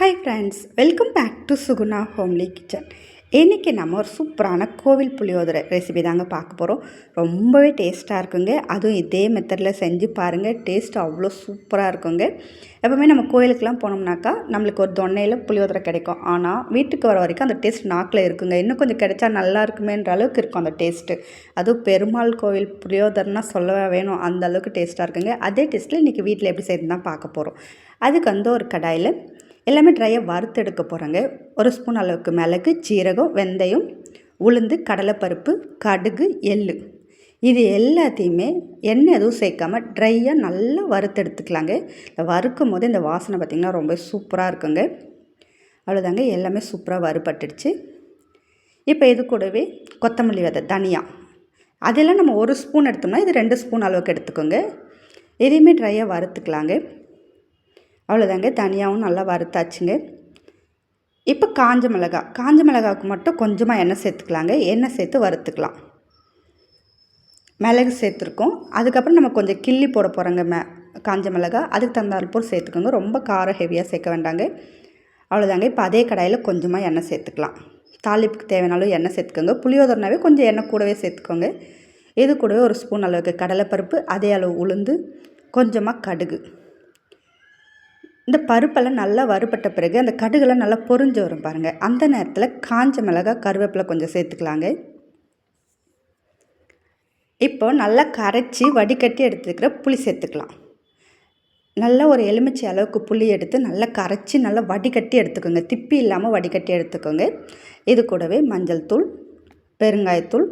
Hi friends welcome back to Suguna homely kitchen இன்றைக்கி நம்ம ஒரு சூப்பரான கோவில் புளியோதரை ரெசிபி தாங்க பார்க்க போகிறோம் ரொம்பவே டேஸ்ட்டாக இருக்குங்க. அதுவும் இதே மெத்தடில் செஞ்சு பாருங்கள் டேஸ்ட் அவ்வளோ சூப்பராக இருக்குங்க. எப்போவுமே நம்ம கோயிலுக்கெலாம் போனோம்னாக்கா நம்மளுக்கு ஒரு தொன்னையில் புளியோதரை கிடைக்கும். ஆனால் வீட்டுக்கு வர வரைக்கும் அந்த டேஸ்ட் நாக்கில் இருக்குங்க. இன்னும் கொஞ்சம் கிடைச்சா நல்லா இருக்குமேன்ற அளவுக்கு இருக்கும் அந்த டேஸ்ட்டு அதுவும் பெருமாள் கோவில் புளியோதரைனா சொல்லவே வேணும். அந்த அளவுக்கு டேஸ்ட்டாக இருக்குங்க. அதே டேஸ்ட்டில் இன்றைக்கி வீட்டில் எப்படி செய்யணும் தான் பார்க்க போகிறோம் அதுக்கு வந்து ஒரு கடாயில் எல்லாமே ட்ரையாக வறுத்தெடுக்க போகிறாங்க ஒரு ஸ்பூன் அளவுக்கு மிளகு சீரகம் வெந்தயம் உளுந்து கடலைப்பருப்பு கடுகு எள் இது எல்லாத்தையுமே எண்ணெய் எதுவும் சேர்க்காமல் ட்ரையாக நல்லா வறுத்து எடுத்துக்கலாங்க. இந்த வறுக்கும் போது இந்த வாசனை பார்த்திங்கன்னா ரொம்ப சூப்பராக இருக்குங்க. அவ்வளோதாங்க எல்லாமே சூப்பராக வறுபட்டுடுச்சு. இப்போ இது கூடவே கொத்தமல்லி விதை தனியாக அதெல்லாம் நம்ம ஒரு ஸ்பூன் எடுத்தோம்னா இது ரெண்டு ஸ்பூன் அளவுக்கு எடுத்துக்கோங்க. எதையுமே ட்ரையாக வறுத்துக்கலாங்க. அவ்வளோதாங்க தனியாகவும் நல்லா வறுத்தாச்சுங்க. இப்போ காஞ்ச மிளகா. காஞ்ச மிளகாவுக்கு மட்டும் கொஞ்சமாக எண்ணெய் சேர்த்துக்கலாங்க. எண்ணெய் சேர்த்து வறுத்துக்கலாம். மிளகு சேர்த்துருக்கோம். அதுக்கப்புறம் நம்ம கொஞ்சம் கிள்ளி போட போகிறோங்க மே காஞ்ச மிளகா. அதுக்கு தகுந்தால் போல் சேர்த்துக்கோங்க. ரொம்ப காரம் ஹெவியாக சேர்க்க வேண்டாங்க. அவ்வளோதாங்க இப்போ அதே கடாயில் கொஞ்சமாக எண்ணெய் சேர்த்துக்கலாம். தாளிப்புக்கு தேவையானாலும் எண்ணெய் சேர்த்துக்கோங்க. புளியோதரனாவே கொஞ்சம் எண்ணெய் கூடவே சேர்த்துக்கோங்க. இது கூடவே ஒரு ஸ்பூன் அளவுக்கு கடலைப்பருப்பு அதே அளவு உளுந்து கொஞ்சமாக கடுகு. இந்த பருப்பெல்லாம் நல்லா வறுபட்ட பிறகு அந்த கடுகெல்லாம் நல்லா பொறிஞ்சு வரும் பாருங்கள் அந்த நேரத்தில் காஞ்ச மிளகா கருவேப்பிலை கொஞ்சம் சேர்த்துக்கலாங்க. இப்போ நல்லா கரைச்சி வடிகட்டி எடுத்துக்கிற புளி சேர்த்துக்கலாம். நல்லா ஒரு எலுமிச்சை அளவுக்கு புளி எடுத்து நல்லா கரைச்சி நல்லா வடிகட்டி எடுத்துக்கோங்க. திப்பி இல்லாமல் வடிகட்டி எடுத்துக்கோங்க. இது கூடவே மஞ்சள் தூள் பெருங்காயத்தூள்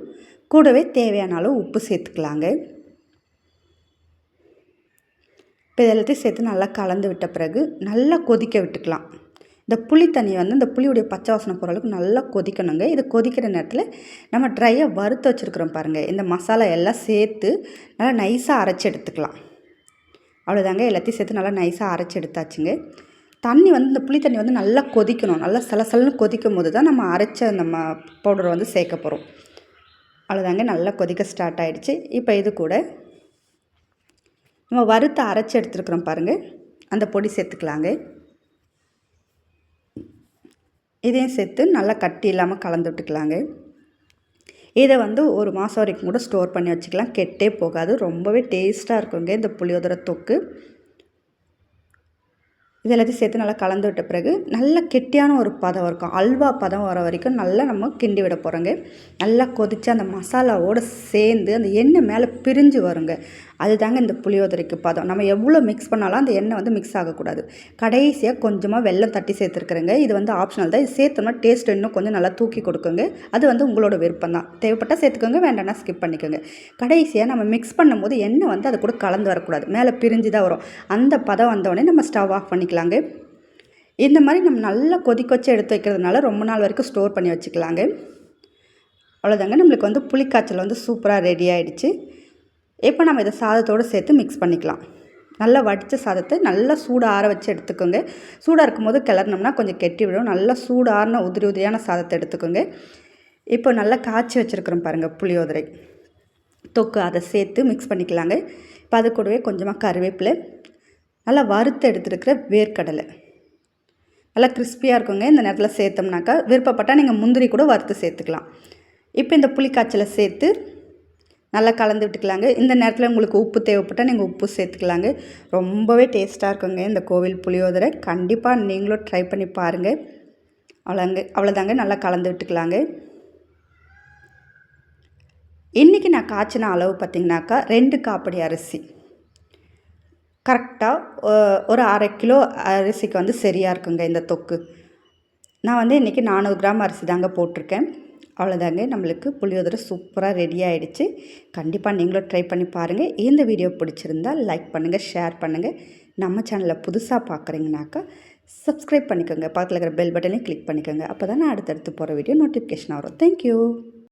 கூடவே தேவையான அளவு உப்பு சேர்த்துக்கலாங்க. இப்போ இதெல்லாத்தையும் சேர்த்து நல்லா கலந்து விட்ட பிறகு நல்லா கொதிக்க விட்டுக்கலாம். இந்த புளி தண்ணியை வந்து இந்த புளியுடைய பச்சை வாசனை போகிற அளவுக்கு நல்லா கொதிக்கணுங்க. இது கொதிக்கிற நேரத்தில் நம்ம ட்ரையாக வறுத்து வச்சுருக்குறோம் பாருங்கள் இந்த மசாலா எல்லாம் சேர்த்து நல்லா நைஸாக அரைச்சி எடுத்துக்கலாம். அவ்வளோதாங்க எல்லாத்தையும் சேர்த்து நல்லா நைஸாக அரைச்சி எடுத்தாச்சுங்க. தண்ணி வந்து இந்த புளி தண்ணி வந்து நல்லா கொதிக்கணும். நல்லா சலசலன்னு கொதிக்கும் போது தான் நம்ம அரைச்ச நம்ம பவுடரை வந்து சேர்க்க போகிறோம் அவ்வளோதாங்க நல்லா கொதிக்க ஸ்டார்ட் ஆகிடுச்சு இப்போ இது கூட நம்ம வறுத்து அரைச்சி எடுத்துருக்குறோம் பாருங்கள் அந்த பொடி சேர்த்துக்கலாங்க. இதையும் சேர்த்து நல்லா கட்டி இல்லாமல் கலந்து விட்டுக்கலாங்க. இதை வந்து ஒரு மாதம் வரைக்கும் கூட ஸ்டோர் பண்ணி வச்சுக்கலாம். கெட்டே போகாது. ரொம்பவே டேஸ்ட்டாக இருக்குங்க இந்த புளியோதரை தொக்கு. இது எல்லாத்தையும் சேர்த்து நல்லா கலந்து விட்ட பிறகு நல்ல கெட்டியான ஒரு பதம் இருக்கும். அல்வா பதம் வர வரைக்கும் நல்லா நம்ம கிண்டி விட போகிறோங்க நல்லா கொதித்து அந்த மசாலாவோடு சேர்ந்து அந்த எண்ணெய் மேலே பிரிஞ்சு வருங்க. அதுதாங்க இந்த புளியோதரைக்கு பதம். நம்ம எவ்வளோ மிக்ஸ் பண்ணாலும் அந்த எண்ணெய் வந்து மிக்ஸ் ஆகக்கூடாது. கடைசியாக கொஞ்சமாக வெள்ளம் தட்டி சேர்த்துருக்குறேங்க. இது வந்து ஆப்ஷனல் தான். இது சேர்த்தோம்னா டேஸ்ட் இன்னும் கொஞ்சம் நல்லா தூக்கி கொடுக்குங்க. அது வந்து உங்களோட விருப்பம் தான். தேவைப்பட்டால் சேர்த்துக்கோங்க. வேண்டாம்னா ஸ்கிப் பண்ணிக்கோங்க. கடைசியாக நம்ம மிக்ஸ் பண்ணும்போது எண்ணெய் வந்து அது கூட கலந்து வரக்கூடாது. மேலே பிரிஞ்சு தான் வரும். அந்த பதம் வந்தோடனே நம்ம ஸ்டவ் ஆஃப் பண்ணிக்கலாங்க இந்த மாதிரி நம்ம நல்லா கொதிக்க வச்சு எடுத்து வைக்கிறதுனால ரொம்ப நாள் வரைக்கும் ஸ்டோர் பண்ணி வச்சுக்கலாங்க. அவ்வளோதாங்க நம்மளுக்கு வந்து புளிக்காய்ச்சல் வந்து சூப்பராக ரெடி ஆகிடுச்சு இப்போ நம்ம இதை சாதத்தோடு சேர்த்து மிக்ஸ் பண்ணிக்கலாம். நல்லா வடித்த சாதத்தை நல்லா சூடு ஆற வச்சு எடுத்துக்கோங்க. சூடாக இருக்கும்போது கிளறினோம்னா கொஞ்சம் கெட்டி விடும். நல்லா சூடு ஆறின உதிரி உதிரியான சாதத்தை எடுத்துக்கோங்க. இப்போ நல்லா காய்ச்சி வச்சுருக்குறோம் பாருங்கள் புளியோதரை. தொக்கு அதை சேர்த்து மிக்ஸ் பண்ணிக்கலாங்க. இப்போ அது கூடவே கொஞ்சமாக கருவேப்பிலை நல்லா வறுத்து எடுத்துருக்கிற வேர்க்கடலை. நல்லா கிறிஸ்பியாக இருக்குங்க. இந்த நேரத்தில் சேர்த்தோம்னாக்கா விருப்பப்பட்டால் நீங்கள் முந்திரி கூட வறுத்து சேர்த்துக்கலாம். இப்போ இந்த புளிக்காய்ச்சலை சேர்த்து நல்லா கலந்து விட்டுக்கலாங்க. இந்த நேரத்தில் உங்களுக்கு உப்பு தேவைப்பட்டால் நீங்கள் உப்பு சேர்த்துக்கலாங்க. ரொம்பவே டேஸ்ட்டாக இருக்குங்க இந்த கோவில் புளியோதரை. கண்டிப்பாக நீங்களும் ட்ரை பண்ணி பாருங்கள் அவ்வளோங்க. அவ்வளோதாங்க. நல்லா கலந்து விட்டுக்கலாங்க. இன்றைக்கி நான் காய்ச்சின அளவு பார்த்திங்கனாக்கா ரெண்டு காப்படி அரிசி. கரெக்டாக ஒரு அரை கிலோ அரிசிக்கு வந்து சரியாக இருக்குங்க இந்த தொக்கு. நான் வந்து இன்றைக்கி நானூறு கிராம் அரிசி தாங்க போட்டிருக்கேன். அவ்வளோதாங்க. நம்மளுக்கு புளியோதரை சூப்பராக ரெடி ஆகிடுச்சு கண்டிப்பாக நீங்களும் ட்ரை பண்ணி பாருங்கள் இந்த வீடியோ பிடிச்சிருந்தால் லைக் பண்ணுங்கள் ஷேர் பண்ணுங்கள் நம்ம சேனலில் புதுசாக பார்க்குறீங்கனாக்கா சப்ஸ்கிரைப் பண்ணிக்கோங்க. பக்கத்தில் இருக்கிற பெல் பட்டனையும் கிளிக் பண்ணிக்கோங்க. அப்போ தான் நான் அடுத்தடுத்து போகிற வீடியோ நோட்டிஃபிகேஷன் வரும். தேங்க்யூ